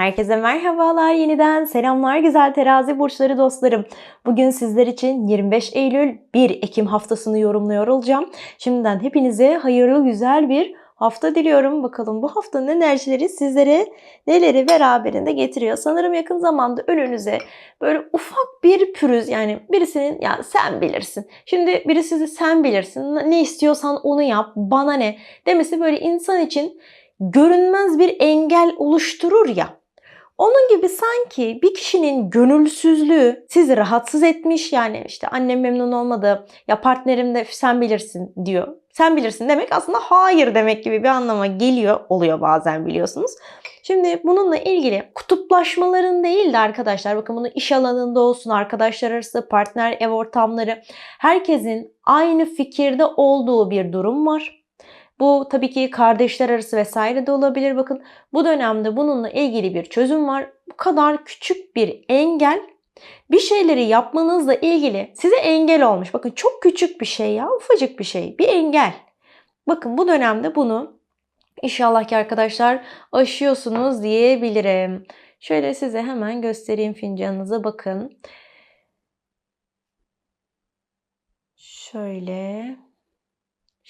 Herkese merhabalar yeniden. Selamlar güzel terazi burçları dostlarım. Bugün sizler için 25 Eylül 1 Ekim haftasını yorumluyor olacağım. Şimdiden hepinize hayırlı güzel bir hafta diliyorum. Bakalım bu haftanın enerjileri sizlere neleri beraberinde getiriyor. Sanırım yakın zamanda önünüze böyle ufak bir pürüz yani birisinin ya sen bilirsin. Şimdi birisi de sen bilirsin. Ne istiyorsan onu yap. Bana ne demesi böyle insan için görünmez bir engel oluşturur ya. Onun gibi sanki bir kişinin gönülsüzlüğü sizi rahatsız etmiş yani işte annem memnun olmadı ya partnerim de sen bilirsin diyor. Sen bilirsin demek aslında hayır demek gibi bir anlama geliyor oluyor bazen biliyorsunuz. Şimdi bununla ilgili kutuplaşmaların değil de arkadaşlar bakın bunu iş alanında olsun arkadaşlar arası partner ev ortamları herkesin aynı fikirde olduğu bir durum var. Bu tabii ki kardeşler arası vesaire de olabilir. Bakın bu dönemde bununla ilgili bir çözüm var. Bu kadar küçük bir engel bir şeyleri yapmanızla ilgili size engel olmuş. Bakın çok küçük bir şey ya, ufacık bir şey, bir engel. Bakın bu dönemde bunu inşallah ki arkadaşlar aşıyorsunuz diyebilirim. Şöyle size hemen göstereyim fincanınıza bakın. Şöyle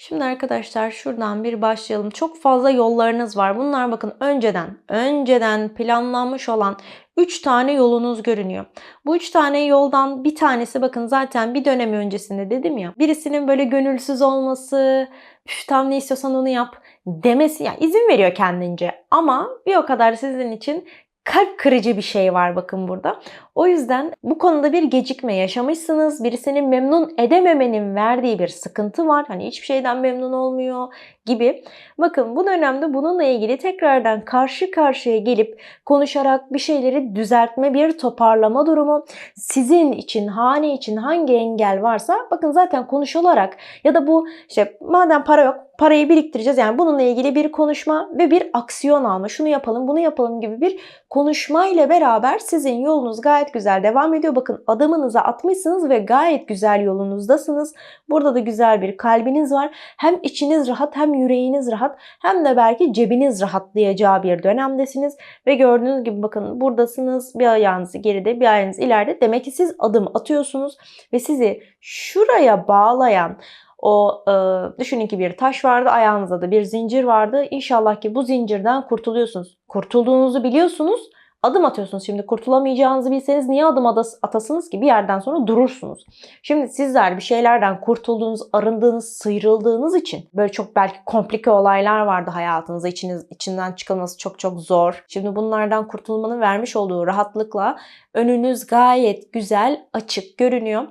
Şimdi arkadaşlar şuradan bir başlayalım. Çok fazla yollarınız var. Bunlar bakın önceden, önceden planlanmış olan 3 tane yolunuz görünüyor. Bu 3 tane yoldan bir tanesi bakın zaten bir dönem öncesinde dedim ya. Birisinin böyle gönülsüz olması, üf tam ne istiyorsan onu yap demesi yani izin veriyor kendince. Ama bir o kadar sizin için kalp kırıcı bir şey var bakın burada. O yüzden bu konuda bir gecikme yaşamışsınız. Birisini memnun edememenin verdiği bir sıkıntı var. Hani hiçbir şeyden memnun olmuyor gibi. Bakın bu dönemde bununla ilgili tekrardan karşı karşıya gelip konuşarak bir şeyleri düzeltme, bir toparlama durumu sizin için, hane için hangi engel varsa bakın zaten konuşularak ya da bu işte madem para yok parayı biriktireceğiz. Yani bununla ilgili bir konuşma ve bir aksiyon alma. Şunu yapalım, bunu yapalım gibi bir konuşma ile beraber sizin yolunuz gayet güzel devam ediyor. Bakın adımınızı atmışsınız ve gayet güzel yolunuzdasınız. Burada da güzel bir kalbiniz var. Hem içiniz rahat hem yüreğiniz rahat hem de belki cebiniz rahatlayacağı bir dönemdesiniz. Ve gördüğünüz gibi bakın buradasınız. Bir ayağınız geride bir ayağınız ileride. Demek ki siz adım atıyorsunuz ve sizi şuraya bağlayan o e, düşünün ki bir taş vardı, ayağınızda da bir zincir vardı. İnşallah ki bu zincirden kurtuluyorsunuz. Kurtulduğunuzu biliyorsunuz. Adım atıyorsunuz. Şimdi kurtulamayacağınızı bilseniz niye adım atasınız ki? Bir yerden sonra durursunuz. Şimdi sizler bir şeylerden kurtulduğunuz, arındığınız, sıyrıldığınız için böyle çok belki komplike olaylar vardı hayatınızda. İçiniz, içinden çıkılması çok çok zor. Şimdi bunlardan kurtulmanın vermiş olduğu rahatlıkla önünüz gayet güzel, açık görünüyor.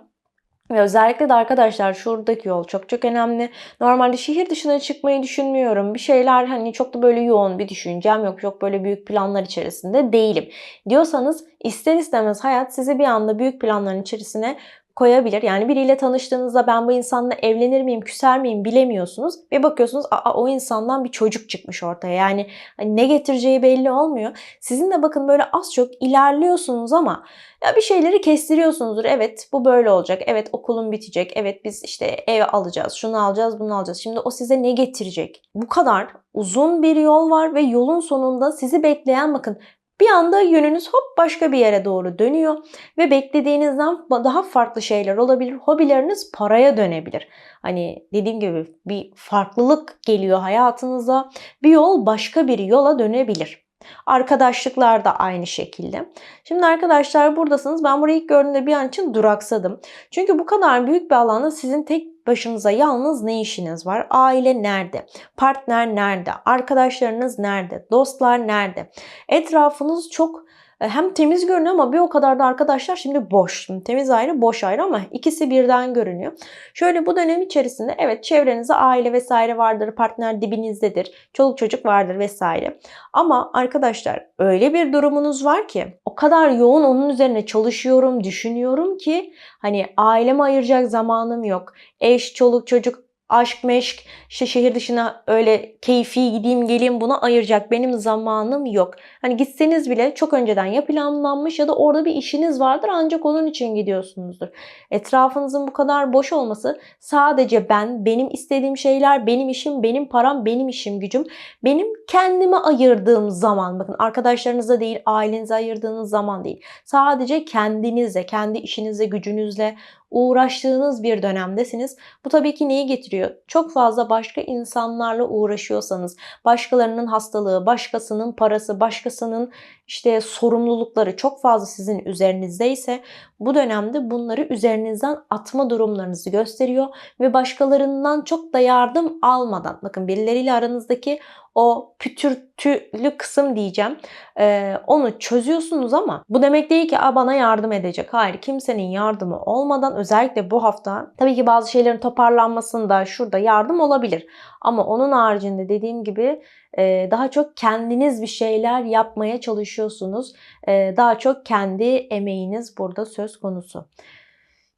Ve özellikle de arkadaşlar şuradaki yol çok çok önemli. Normalde şehir dışına çıkmayı düşünmüyorum. Bir şeyler hani çok da böyle yoğun bir düşüncem yok. Çok böyle büyük planlar içerisinde değilim. Diyorsanız ister istemez hayat sizi bir anda büyük planların içerisine koyabilir. Yani biriyle tanıştığınızda ben bu insanla evlenir miyim, küser miyim bilemiyorsunuz. Ve bakıyorsunuz Aa, o insandan bir çocuk çıkmış ortaya. Yani hani ne getireceği belli olmuyor. Sizin de bakın böyle az çok ilerliyorsunuz ama ya bir şeyleri kestiriyorsunuzdur. Evet bu böyle olacak. Evet okulun bitecek. Evet biz işte ev alacağız. Şunu alacağız, bunu alacağız. Şimdi o size ne getirecek? Bu kadar uzun bir yol var ve yolun sonunda sizi bekleyen bakın bir anda yönünüz hop başka bir yere doğru dönüyor ve beklediğinizden daha farklı şeyler olabilir. Hobileriniz paraya dönebilir. Hani dediğim gibi bir farklılık geliyor hayatınıza. Bir yol başka bir yola dönebilir. Arkadaşlıklar da aynı şekilde. Şimdi arkadaşlar buradasınız. Ben burayı ilk gördüğümde bir an için duraksadım. Çünkü bu kadar büyük bir alanda sizin tek başınıza yalnız ne işiniz var? Aile nerede? Partner nerede? Arkadaşlarınız nerede? Dostlar nerede? Etrafınız çok hem temiz görünüyor ama bir o kadar da arkadaşlar şimdi boş. Temiz ayrı, boş ayrı ama ikisi birden görünüyor. Şöyle bu dönem içerisinde evet çevrenizde aile vesaire vardır, partner dibinizdedir, çoluk çocuk vardır vesaire. Ama arkadaşlar öyle bir durumunuz var ki o kadar yoğun onun üzerine çalışıyorum, düşünüyorum ki hani aileme ayıracak zamanım yok. Eş, çoluk, çocuk aşk meşk işte şehir dışına öyle keyfi gideyim geleyim buna ayıracak benim zamanım yok. Hani gitseniz bile çok önceden ya planlanmış ya da orada bir işiniz vardır ancak onun için gidiyorsunuzdur. Etrafınızın bu kadar boş olması sadece ben, benim istediğim şeyler, benim işim, benim param, benim işim gücüm, benim kendime ayırdığım zaman bakın arkadaşlarınıza değil, ailenize ayırdığınız zaman değil. Sadece kendinizle, kendi işinizle, gücünüzle, uğraştığınız bir dönemdesiniz. Bu tabii ki neyi getiriyor? Çok fazla başka insanlarla uğraşıyorsanız, başkalarının hastalığı, başkasının parası, başkasının işte sorumlulukları çok fazla sizin üzerinizdeyse bu dönemde bunları üzerinizden atma durumlarınızı gösteriyor ve başkalarından çok da yardım almadan bakın birileriyle aranızdaki o pütürtülü kısım diyeceğim. Ee, onu çözüyorsunuz ama bu demek değil ki bana yardım edecek. Hayır kimsenin yardımı olmadan özellikle bu hafta tabii ki bazı şeylerin toparlanmasında şurada yardım olabilir. Ama onun haricinde dediğim gibi e, daha çok kendiniz bir şeyler yapmaya çalışıyorsunuz. E, daha çok kendi emeğiniz burada söz konusu.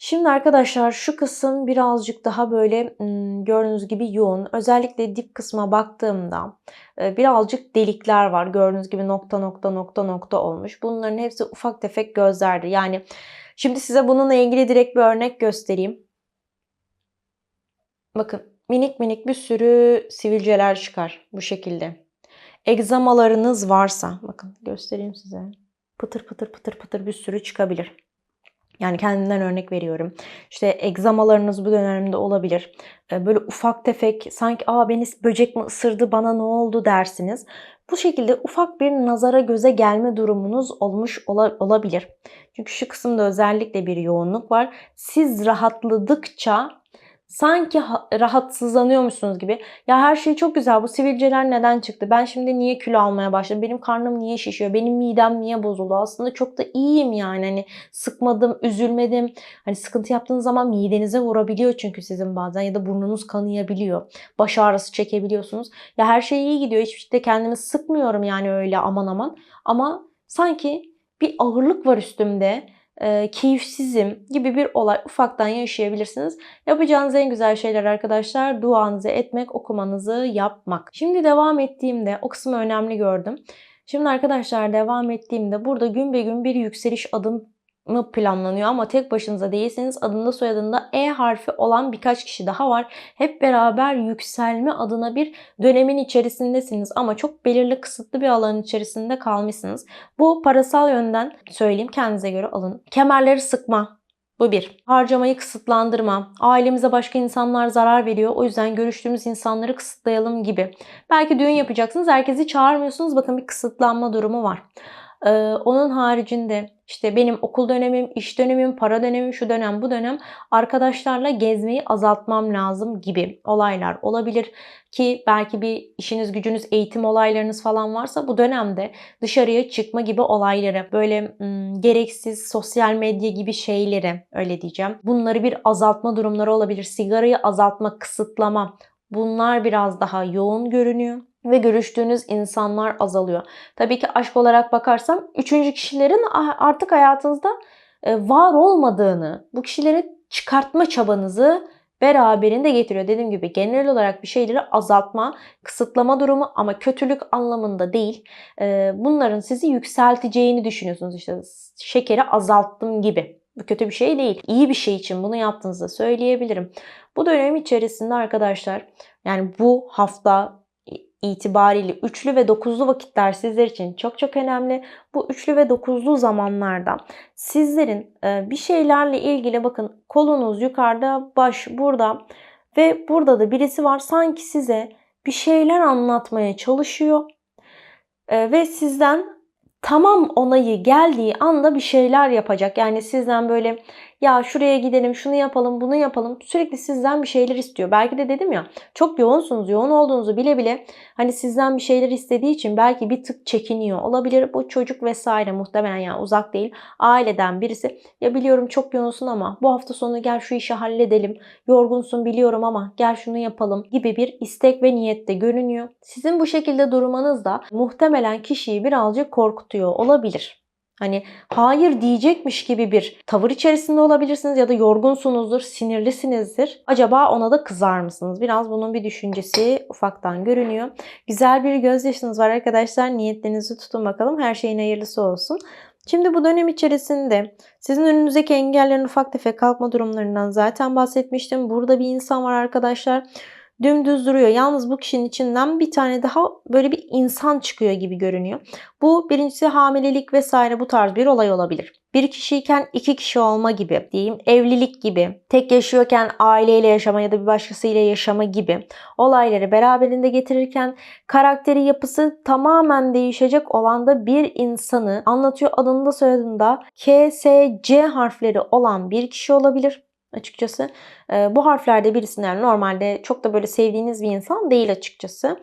Şimdi arkadaşlar şu kısım birazcık daha böyle gördüğünüz gibi yoğun. Özellikle dip kısma baktığımda birazcık delikler var. Gördüğünüz gibi nokta nokta nokta nokta olmuş. Bunların hepsi ufak tefek gözlerdi. Yani şimdi size bununla ilgili direkt bir örnek göstereyim. Bakın minik minik bir sürü sivilceler çıkar bu şekilde. Egzamalarınız varsa bakın göstereyim size. Pıtır pıtır pıtır pıtır bir sürü çıkabilir. Yani kendimden örnek veriyorum. İşte egzamalarınız bu dönemde olabilir. Böyle ufak tefek sanki aa beni böcek mi ısırdı bana ne oldu dersiniz. Bu şekilde ufak bir nazara göze gelme durumunuz olmuş olabilir. Çünkü şu kısımda özellikle bir yoğunluk var. Siz rahatladıkça sanki rahatsızlanıyormuşsunuz gibi. Ya her şey çok güzel. Bu sivilceler neden çıktı? Ben şimdi niye kilo almaya başladım? Benim karnım niye şişiyor? Benim midem niye bozuldu? Aslında çok da iyiyim yani. Hani sıkmadım, üzülmedim. Hani sıkıntı yaptığınız zaman midenize vurabiliyor çünkü sizin bazen ya da burnunuz kanayabiliyor. Baş ağrısı çekebiliyorsunuz. Ya her şey iyi gidiyor. Hiçbir şeyde kendimi sıkmıyorum yani öyle aman aman. Ama sanki bir ağırlık var üstümde e, keyifsizim gibi bir olay ufaktan yaşayabilirsiniz. Yapacağınız en güzel şeyler arkadaşlar duanızı etmek, okumanızı yapmak. Şimdi devam ettiğimde o kısmı önemli gördüm. Şimdi arkadaşlar devam ettiğimde burada gün be gün bir yükseliş adım mı planlanıyor ama tek başınıza değilseniz adında soyadında E harfi olan birkaç kişi daha var. Hep beraber yükselme adına bir dönemin içerisindesiniz ama çok belirli kısıtlı bir alanın içerisinde kalmışsınız. Bu parasal yönden söyleyeyim kendinize göre alın. Kemerleri sıkma, bu bir. Harcamayı kısıtlandırma. Ailemize başka insanlar zarar veriyor. O yüzden görüştüğümüz insanları kısıtlayalım gibi. Belki düğün yapacaksınız. Herkesi çağırmıyorsunuz. Bakın bir kısıtlanma durumu var. Ee, onun haricinde işte benim okul dönemim, iş dönemim, para dönemim, şu dönem, bu dönem arkadaşlarla gezmeyi azaltmam lazım gibi olaylar olabilir ki belki bir işiniz gücünüz eğitim olaylarınız falan varsa bu dönemde dışarıya çıkma gibi olayları böyle ım, gereksiz sosyal medya gibi şeyleri öyle diyeceğim. Bunları bir azaltma durumları olabilir. Sigarayı azaltma, kısıtlama bunlar biraz daha yoğun görünüyor ve görüştüğünüz insanlar azalıyor. Tabii ki aşk olarak bakarsam üçüncü kişilerin artık hayatınızda e, var olmadığını, bu kişileri çıkartma çabanızı beraberinde getiriyor. Dediğim gibi genel olarak bir şeyleri azaltma, kısıtlama durumu ama kötülük anlamında değil. E, bunların sizi yükselteceğini düşünüyorsunuz. İşte şekeri azalttım gibi. Bu kötü bir şey değil. İyi bir şey için bunu yaptığınızı söyleyebilirim. Bu dönem içerisinde arkadaşlar yani bu hafta itibariyle üçlü ve dokuzlu vakitler sizler için çok çok önemli. Bu üçlü ve dokuzlu zamanlarda sizlerin e, bir şeylerle ilgili bakın kolunuz yukarıda, baş burada ve burada da birisi var sanki size bir şeyler anlatmaya çalışıyor e, ve sizden tamam onayı geldiği anda bir şeyler yapacak. Yani sizden böyle ya şuraya gidelim, şunu yapalım, bunu yapalım. Sürekli sizden bir şeyler istiyor. Belki de dedim ya çok yoğunsunuz. Yoğun olduğunuzu bile bile hani sizden bir şeyler istediği için belki bir tık çekiniyor olabilir. Bu çocuk vesaire muhtemelen yani uzak değil. Aileden birisi ya biliyorum çok yoğunsun ama bu hafta sonu gel şu işi halledelim. Yorgunsun biliyorum ama gel şunu yapalım gibi bir istek ve niyette görünüyor. Sizin bu şekilde durmanız da muhtemelen kişiyi birazcık korkutuyor olabilir. Hani hayır diyecekmiş gibi bir tavır içerisinde olabilirsiniz ya da yorgunsunuzdur, sinirlisinizdir. Acaba ona da kızar mısınız? Biraz bunun bir düşüncesi ufaktan görünüyor. Güzel bir gözyaşınız var arkadaşlar. Niyetlerinizi tutun bakalım. Her şeyin hayırlısı olsun. Şimdi bu dönem içerisinde sizin önünüzdeki engellerin ufak tefek kalkma durumlarından zaten bahsetmiştim. Burada bir insan var arkadaşlar. Dümdüz duruyor. Yalnız bu kişinin içinden bir tane daha böyle bir insan çıkıyor gibi görünüyor. Bu birincisi hamilelik vesaire bu tarz bir olay olabilir. Bir kişiyken iki kişi olma gibi diyeyim, evlilik gibi, tek yaşıyorken aileyle yaşama ya da bir başkasıyla yaşama gibi olayları beraberinde getirirken karakteri yapısı tamamen değişecek olan da bir insanı anlatıyor. Adında soyadında K, S, C harfleri olan bir kişi olabilir açıkçası. Bu harflerde birisinden normalde çok da böyle sevdiğiniz bir insan değil açıkçası.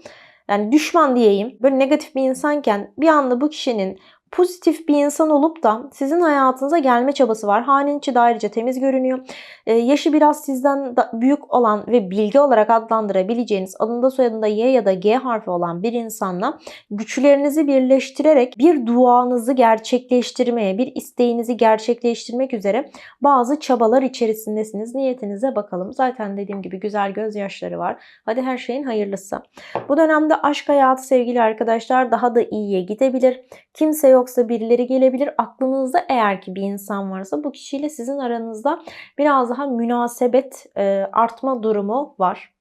Yani düşman diyeyim. Böyle negatif bir insanken bir anda bu kişinin pozitif bir insan olup da sizin hayatınıza gelme çabası var. Hanenin içi de ayrıca temiz görünüyor. Ee, yaşı biraz sizden büyük olan ve bilgi olarak adlandırabileceğiniz adında soyadında Y ya da G harfi olan bir insanla güçlerinizi birleştirerek bir duanızı gerçekleştirmeye, bir isteğinizi gerçekleştirmek üzere bazı çabalar içerisindesiniz. Niyetinize bakalım. Zaten dediğim gibi güzel gözyaşları var. Hadi her şeyin hayırlısı. Bu dönemde aşk hayatı sevgili arkadaşlar daha da iyiye gidebilir. Kimse yoksa birileri gelebilir. Aklınızda eğer ki bir insan varsa bu kişiyle sizin aranızda biraz daha münasebet e, artma durumu var.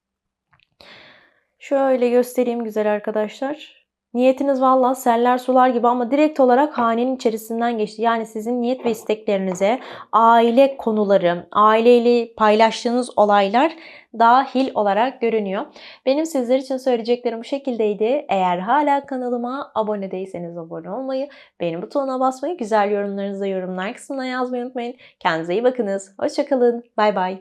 Şöyle göstereyim güzel arkadaşlar. Niyetiniz valla seller sular gibi ama direkt olarak hanenin içerisinden geçti. Yani sizin niyet ve isteklerinize aile konuları, aileyle paylaştığınız olaylar dahil olarak görünüyor. Benim sizler için söyleyeceklerim bu şekildeydi. Eğer hala kanalıma abone değilseniz abone olmayı, beğeni butonuna basmayı, güzel yorumlarınızı yorumlar kısmına yazmayı unutmayın. Kendinize iyi bakınız. Hoşçakalın. Bay bay.